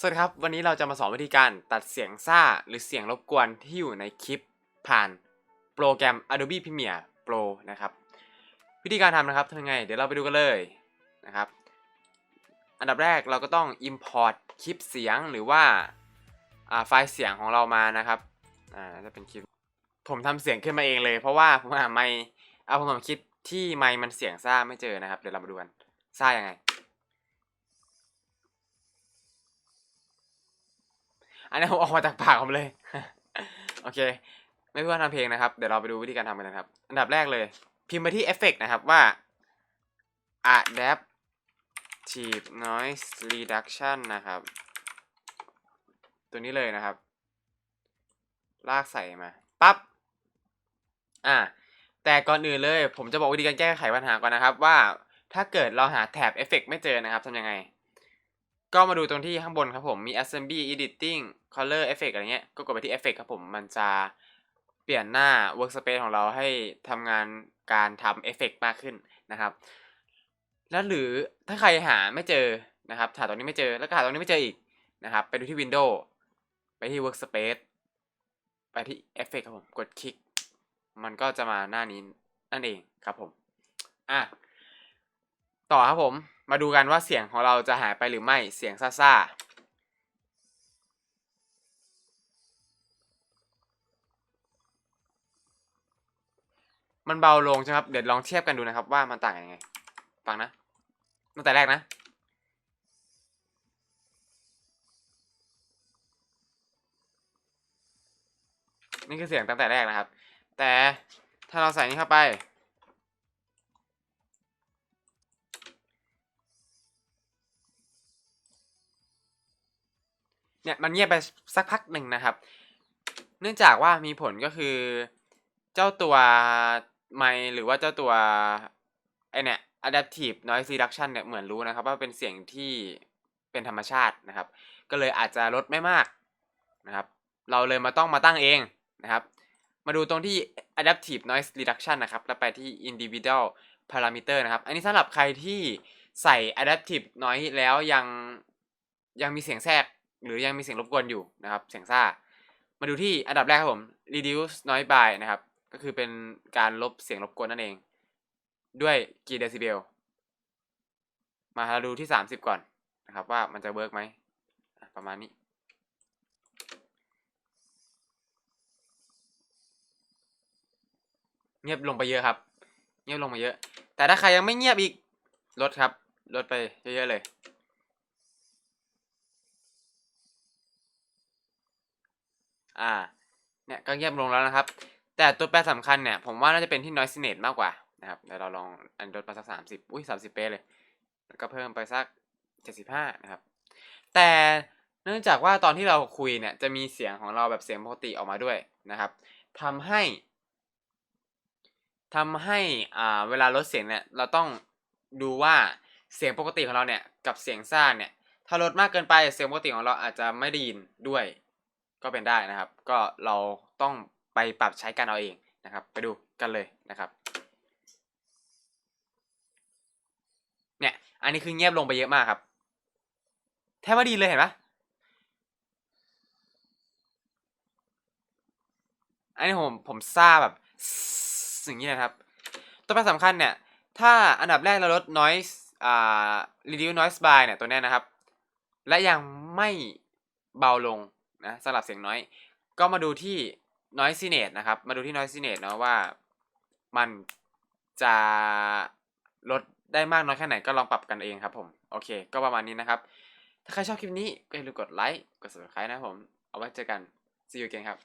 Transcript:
สวัสดีครับ วันนี้เราจะมาสอนวิธีการตัดเสียงซ่า หรือเสียงรบกวนที่อยู่ในคลิปผ่านโปรแกรม Adobe Premiere Pro นะครับ วิธีการทำนะครับทำยังไง เดี๋ยวเราไปดูกันเลยนะครับ อันดับแรกเราก็ต้อง Import คลิปเสียงหรือว่าอ่าไฟล์เสียงของเรามานะครับอ่าจะเป็นคลิป ผมทำเสียงขึ้นมาเองเลย เพราะว่าผมหาไมค์เอาผมทำคลิปที่ไมค์มันเสียงซ่าไม่เจอนะครับ เดี๋ยวเรามาดูกันซ่ายังไง อันนี้ผมออกมาจากปากผมเลย โอเค ไม่พูดว่าทำเพลงนะครับ เดี๋ยวเราไปดูวิธีการทำกันนะครับ อันดับแรกเลย พิมพ์ไปที่เอฟเฟกนะครับว่า adaptive noise reduction นะครับ ตัวนี้เลยนะครับ ลากใส่มา ปั๊บ อ่า แต่ก่อนอื่นเลย ผมจะบอกวิธีการแก้ไขปัญหาก่อนนะครับ ว่าถ้าเกิดเราหาแถบเอฟเฟกไม่เจอนะครับทำยังไง ก็มาดูตรงที่ข้างบนครับผม มี assembly editing color effect อะไรเงี้ย ก็กดไปที่ effect ครับผม มันจะเปลี่ยนหน้า workspace ของเราให้ทำงานการทำเอฟเฟกมากขึ้นนะครับ แล้วหรือถ้าใครหาไม่เจอนะครับ หาตรงนี้ไม่เจอ แล้วก็หาตรงนี้ไม่เจออีกนะครับ ไปดูที่ Windows ไปที่ workspace ไปที่ effect ครับผม กดคลิก มันก็จะมาหน้านี้นั่นเองครับผม อะ ต่อครับผมมาดูกันว่าเสียงของเราจะหายไปหรือไม่เสียงซ่าๆมันเบาลงใช่ไหมครับเดี๋ยวลองเทียบกันดูนะครับว่ามันต่างกันยังไงฟังนะตั้งแต่แรกนะนี่คือเสียงตั้งแต่แรกนะครับ แต่ถ้าเราใส่นี้เข้าไป เนี่ยมันเงียบไปสักพักหนึ่งนะครับ เนื่องจากว่ามีผลก็คือ เจ้าตัวไมหรือว่าเจ้าตัวไอเนี่ย adaptive noise reduction เนี่ยเหมือนรู้นะครับ ว่าเป็นเสียงที่เป็นธรรมชาตินะครับ ก็เลยอาจจะลดไม่มากนะครับ เราเลยมาต้องมาตั้งเองนะครับ มาดูตรงที่ adaptive noise reduction นะครับ แล้วไปที่ individual parameter นะครับ อันนี้สำหรับใครที่ใส่ adaptive noise แล้วยังยังมีเสียงแทรก หรือยังมีเสียงรบกวนอยู่นะครับ เสียงซ่า มาดูที่อันดับแรกครับผม reduce noise by นะครับ ก็คือเป็นการลบเสียงรบกวนนั่นเอง ด้วยกี่เดซิเบล มาเราดูที่ 30 ก่อนนะครับ ว่ามันจะเวิร์กไหม ประมาณนี้เงียบลงไปเยอะครับ เงียบลงมาเยอะ แต่ถ้าใครยังไม่เงียบอีก ลดครับ ลดไปเยอะๆเลย อ่าเนี่ยก็เงียบลงแล้วนะครับ แต่ตัวแปรสำคัญเนี่ยผมว่าน่าจะเป็นที่ noisiness มากกว่านะครับเดี๋ยวเราลองอันลดมาสักสามสิบอุ้ยสามสิบเป๊ะเลย แล้วก็เพิ่มไปสักเจ็ดสิบห้านะครับ แต่เนื่องจากว่าตอนที่เราคุยเนี่ยจะมีเสียงของเราแบบเสียงปกติออกมาด้วยนะครับทำให้ทำให้อ่าเวลาลดเสียงเนี่ยเราต้องดูว่าเสียงปกติของเราเนี่ยกับเสียงซ่าเนี่ยถ้าลดมากเกินไปเสียงปกติของเราอาจจะไม่ได้ยินด้วย ก็เป็นได้นะครับ ก็เราต้องไปปรับใช้กันเอาเองนะครับ ไปดูกันเลยนะครับ เนี่ย อันนี้คือเงียบลงไปเยอะมากครับ แทบว่าดีเลยเห็นปะอันนี้ผมผมซ่าแบบอย่งนี้นะครับ ตัวแปรสำคัญเนี่ย ถ้าอันดับแรกเราลด noise อ่า reduce noise by เนี่ยตัวนี้นะครับ และยังไม่เบาลง นะสำหรับเสียงน้อย ก็มาดูที่ noisiness นะครับ มาดูที่ noisiness เนาะว่ามันจะลดได้มากน้อยแค่ไหนก็ลองปรับกันเองครับผม โอเค ก็ประมาณนี้นะครับ ถ้าใครชอบคลิปนี้ก็อย่าลืมกดไลค์ กด subscribe นะผม เอาไว้เจอกัน see you again ครับ